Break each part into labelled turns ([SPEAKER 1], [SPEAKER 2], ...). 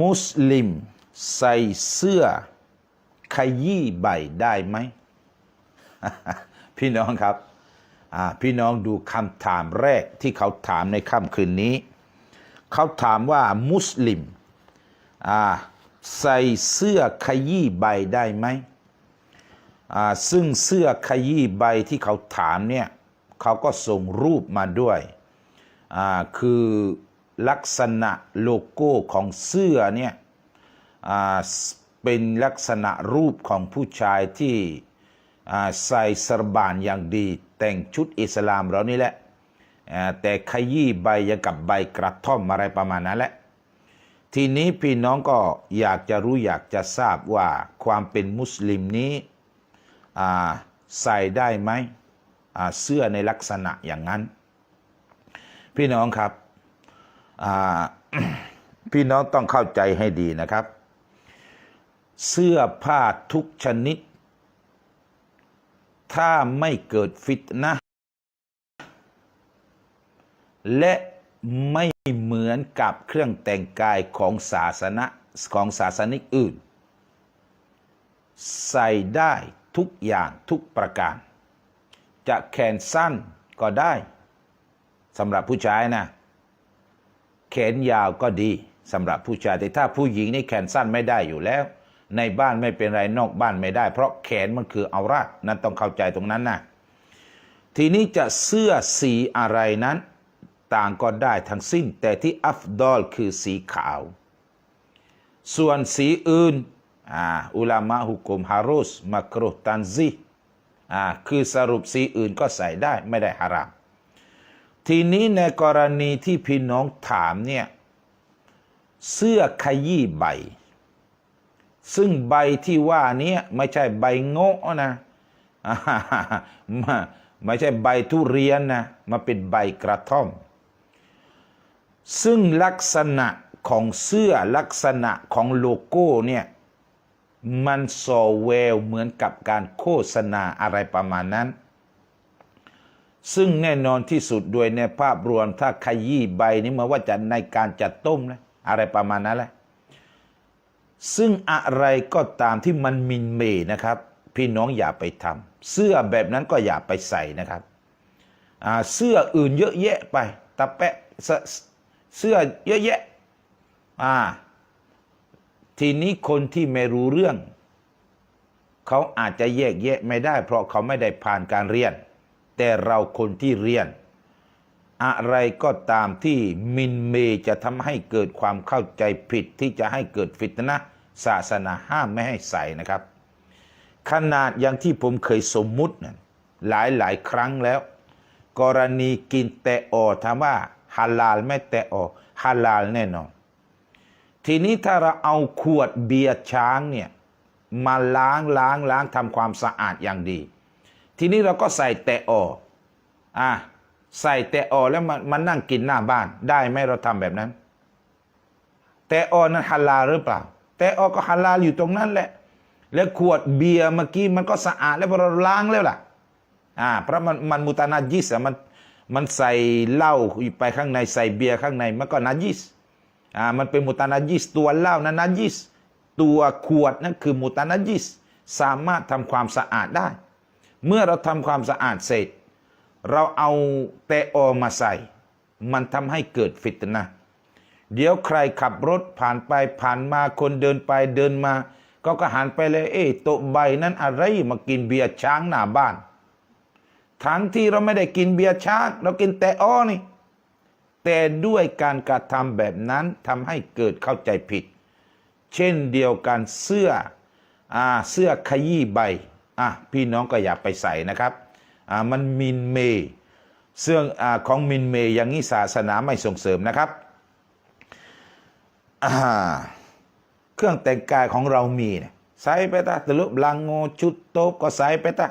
[SPEAKER 1] มุสลิม ใส่เสื้อขยี้ใบได้ไหม พี่น้องครับพี่น้องดูคำถามแรกที่เขาถามในค่ำคืนนี้ เขาถามว่ามุสลิมใส่เสื้อขยี้ใบได้ไหม ซึ่งเสื้อขยี้ใบที่เขาถามเนี่ยเขาก็ส่งรูปมาด้วย คือ ลักษณะโลโก้ของเสื้อเนี่ยเป็นลักษณะรูปของผู้ชายที่อ่าใส่สรบานอย่างดี แต่งชุดอิสลามเรานี่แหละแต่ขยี้ใบยังกับใบกระท่อมอะไรประมาณนั้นแหละ ทีนี้พี่น้องก็อยากจะรู้อยากจะทราบว่าความเป็นมุสลิมนี้ใส่ได้ไหมเสื้อในลักษณะอย่างนั้น พี่น้องครับ พี่น้องต้องเข้าใจให้ดีนะครับ เสื้อผ้าทุกชนิด ถ้าไม่เกิดฟิตนะ และไม่เหมือนกับเครื่องแต่งกายของศาสนาของศาสนิกอื่น ใส่ได้ทุกอย่างทุกประการ จะแขนสั้นก็ได้สำหรับผู้ชายนะ ขนยาวก็ดีสำหรับผู้ชายแต่ถ้าผู้หญิงนี่แขนสั้นไม่ได้อยู่แล้ว ในบ้านไม่เป็นไรนอกบ้านไม่ได้ เพราะแขนมันคือเอาราดนั้นต้องเข้าใจตรงนั้นนะทีนี้จะเสื้อสีอะไรนั้น ต่างก็ได้ทั้งสิ้น แต่ที่อัฟดอลคือสีขาว ส่วนสีอื่นอ,อุลามะฮุกุมฮารุสมักรุตันซีคือสรุปสีอื่นก็ใส่ได้ไม่ได้ฮาราม ทีนี้ในกรณีที่พี่น้องถามเนี่ยเสื้อขยี้ใบ ซึ่งใบที่ว่านี้ไม่ใช่ใบโง่นะอ่ามาไม่ใช่ใบทุเรียนนะมาเป็นใบกระท่อม ซึ่งลักษณะของเสื้อลักษณะของโลโก้เนี่ยมันสอแววเหมือนกับการโฆษณาอะไรประมาณนั้น ซึ่งแน่นอนที่สุดโดยในภาพรวมถ้าขยี้ใบนี้มาว่าจะในการจัดต้มนะอะไรประมาณนั้นแหละซึ่งอะไรก็ตามที่มันมินเมนะครับ พี่น้องอย่าไปทำเสื้อแบบนั้นก็อย่าไปใส่นะครับเสื้ออื่นเยอะแยะไปตะแปะเสเสื้อเยอะแยะอ่าทีนี้คนที่ไม่รู้เรื่อง เขาอาจจะแยกแยะไม่ได้ เพราะเขาไม่ได้ผ่านการเรียน แต่เราคนที่เรียน อะไรก็ตามที่มินเมจะทำให้เกิดความเข้าใจผิดที่จะให้เกิดฟิตนะศาสนาห้ามไม่ให้ใส่นะครับ ขนาดอย่างที่ผมเคยสมมุตินะหลายหลายครั้งแล้ว กรณีกินแตะออถามว่าฮาลาลไม่แตะออฮาลาลแน่นอน ทีนี้ถ้าเราเอาขวดเบียร์ช้างเนี่ยมาล้างล้างล้างทำความสะอาดอย่างดี ทีนี้เราก็ใส่แตะอออะใส่แตะออแล้วมันมันนั่งกินหน้าบ้านได้ไหมเราทำแบบนั้น แต่ออนั้นฮาลลาหรือเปล่า แต่ออก็ฮาลลาอยู่ตรงนั้นแหละ แล้วขวดเบียร์เมื่อกี้มันก็สะอาดแล้วพอเราล้างแล้วล่ะ อ่าเพราะมันมันมุตานาจิสอะมันมันใส่เหล้าไปข้างในใส่เบียร์ข้างในมันก็นาจิสอ่ามันเป็นมุตานาจิสตัวเหล้านั้นนาจิสตัวขวดนั่นคือมุตานาจิสสามารถทำความสะอาดได้ เมื่อเราทำความสะอาดเสร็จ เราเอาเตะออมาใส่ มันทำให้เกิดฟิตนะเดี๋ยวใครขับรถผ่านไปผ่านมาคนเดินไปเดินมา ก็ก็หันไปเลย เอ๊ะโต๊ะใบนั้นอะไรมากินเบียร์ช้างหน้าบ้าน ทั้งที่เราไม่ได้กินเบียร์ช้าง เรากินแต่อ้อนี่ แต่ด้วยการกระทำแบบนั้นทำให้เกิดเข้าใจผิด เช่นเดียวกันเสื้ออ่าเสื้อขยี้ใบ อะพี่น้องก็อย่าไปใส่นะครับอ่ามันมินเมเสื้ออ่ของมินเมอย่างนี้ศาสนาไม่ส่งเสริมนะครับอ่าเครื่องแต่งกายของเรามีเนี่ยใส่ไปตาตะลุบลังโงชุดโต๊ะก็ใส่ไปตา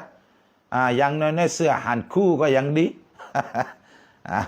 [SPEAKER 1] อ่าอย่างน้อยๆเสื้อหันคู่ก็ยังดีอ่า